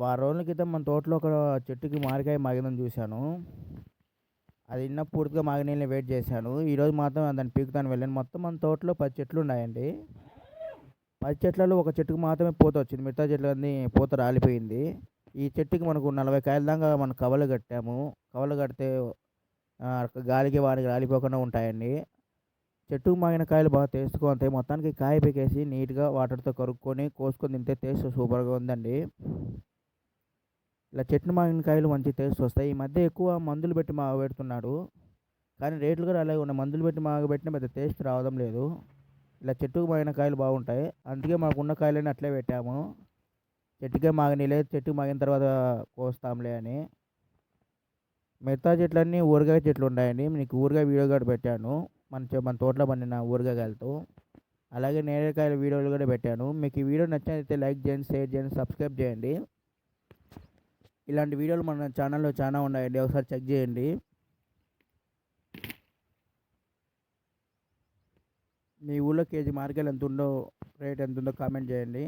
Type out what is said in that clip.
వారం రోజుల క్రితం మన తోటలో ఒక చెట్టుకి మామిడికాయ మాగిందని చూశాను. అది ఇన్న పూర్తిగా మాగినీళ్ళని వెయిట్ చేశాను. ఈరోజు మాత్రం దాన్ని పీకుతాను వెళ్ళాను. మొత్తం మన తోటలో పది చెట్లు ఉన్నాయండి. పది చెట్లలో ఒక చెట్టుకు మాత్రమే పూత వచ్చింది. మిగతా చెట్లు అన్నీ పూత రాలిపోయింది. ఈ చెట్టుకి మనకు నలభై కాయల దాకా మనం కవలు కట్టాము. కవలు కడితే గాలికి వారికి రాలిపోకుండా ఉంటాయండి. చెట్టుకు మాగిన కాయలు బాగా టేస్ట్గా ఉంటాయి. మొత్తానికి కాయ పీకేసి నీట్గా వాటర్తో కరుక్కొని కోసుకొని తింటే టేస్ట్ సూపర్గా ఉందండి. ఇలా చెట్టు మామిడికాయలు మంచి టేస్ట్ వస్తాయి. ఈ మధ్య ఎక్కువ మందులు పెట్టి మా పెడుతున్నాడు కానీ రేట్లు కూడా అలాగే ఉన్నాయి. మందులు పెట్టి మాగ పెట్టిన పెద్ద టేస్ట్ రావడం లేదు. ఇలా చెట్టుకు మాగిన కాయలు బాగుంటాయి. అందుకే మాకున్న కాయలని అట్లే పెట్టాము. చెట్టుకే మాగనిలే చెట్టుకు మాగిన తర్వాత కోస్తాంలే అని. మిగతా చెట్లన్నీ ఊరగాయ చెట్లు ఉన్నాయండి. మీకు ఊరగాయ వీడియో కూడా పెట్టాను. మన మన తోటలో పండిన ఊరగాయలతో. అలాగే నేరేడుకాయల వీడియోలు కూడా పెట్టాను. మీకు ఈ వీడియో నచ్చినట్లయితే లైక్ చేయండి షేర్ చేయండి సబ్స్క్రైబ్ చేయండి. ఇలాంటి వీడియోలు మన ఛానల్లో చాలా ఉన్నాయండి. ఒకసారి చెక్ చేయండి. మీ ఊళ్ళో కేజీ మార్కెట్ ఎంత ఉందో రేట్ ఎంత ఉందో కామెంట్ చేయండి.